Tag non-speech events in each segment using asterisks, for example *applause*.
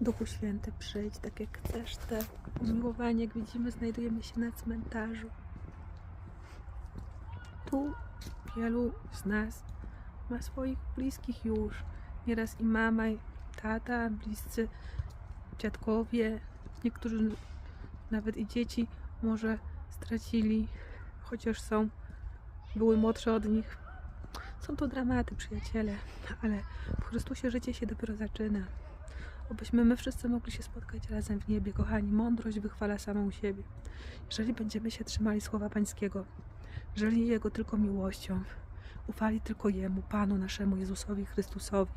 Duchu Święty, przyjdź tak jak chcesz. Te umiłowanie, jak widzimy, znajdujemy się na cmentarzu. Tu wielu z nas ma swoich bliskich już. Nieraz i mama, i tata, bliscy dziadkowie, niektórzy nawet i dzieci może stracili, chociaż są, były młodsze od nich. Są to dramaty, przyjaciele, ale w Chrystusie życie się dopiero zaczyna. Obyśmy my wszyscy mogli się spotkać razem w niebie, kochani. Mądrość wychwala samą siebie. Jeżeli będziemy się trzymali słowa Pańskiego, jeżeli Jego tylko miłością, ufali tylko Jemu, Panu naszemu Jezusowi Chrystusowi,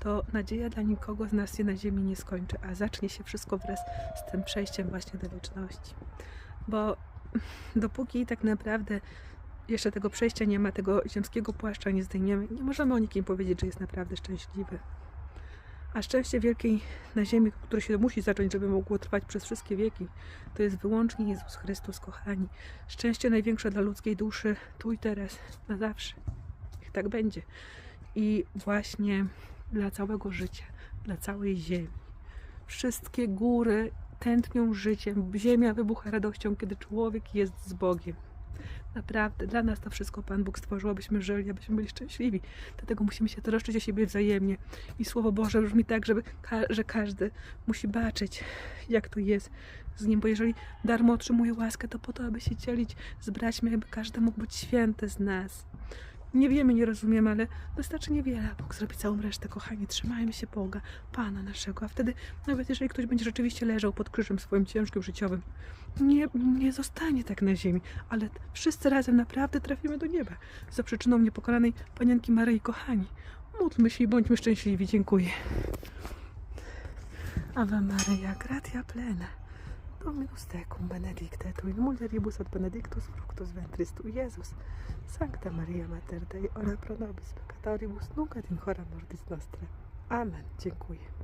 to nadzieja dla nikogo z nas się na ziemi nie skończy, a zacznie się wszystko wraz z tym przejściem właśnie do wieczności. Bo *laughs* dopóki tak naprawdę jeszcze tego przejścia nie ma, tego ziemskiego płaszcza nie zdejmiemy, nie możemy o nikim powiedzieć, że jest naprawdę szczęśliwy. A szczęście wielkiej na ziemi, które się musi zacząć, żeby mogło trwać przez wszystkie wieki, to jest wyłącznie Jezus Chrystus, kochani. Szczęście największe dla ludzkiej duszy, tu i teraz, na zawsze. Niech tak będzie. I właśnie dla całego życia, dla całej ziemi. Wszystkie góry tętnią życiem, ziemia wybucha radością, kiedy człowiek jest z Bogiem. Naprawdę, dla nas to wszystko Pan Bóg stworzył, abyśmy żyli, abyśmy byli szczęśliwi. Dlatego musimy się troszczyć o siebie wzajemnie. I Słowo Boże brzmi tak, żeby ka- że każdy musi baczyć, jak to jest z Nim. Bo jeżeli darmo otrzymuje łaskę, to po to, aby się dzielić z braćmi, aby każdy mógł być święty z nas. Nie wiemy, nie rozumiemy, ale wystarczy niewiele, a Bóg zrobi całą resztę, kochani. Trzymajmy się Boga, Pana naszego. A wtedy, nawet jeżeli ktoś będzie rzeczywiście leżał pod krzyżem swoim ciężkim życiowym, nie, nie zostanie tak na ziemi, ale wszyscy razem naprawdę trafimy do nieba. Za przyczyną niepokalanej panienki Maryi, kochani. Módlmy się i bądźmy szczęśliwi. Dziękuję. Ave Maria, gratia plena. Dominus tecum benedicta tu in mulieribus ad benedictus fructus ventris tu, Jezus. Sancta Maria Mater Dei, ora pro nobis peccatoribus, nunc et in hora mortis nostra. Amen. Dziękuję.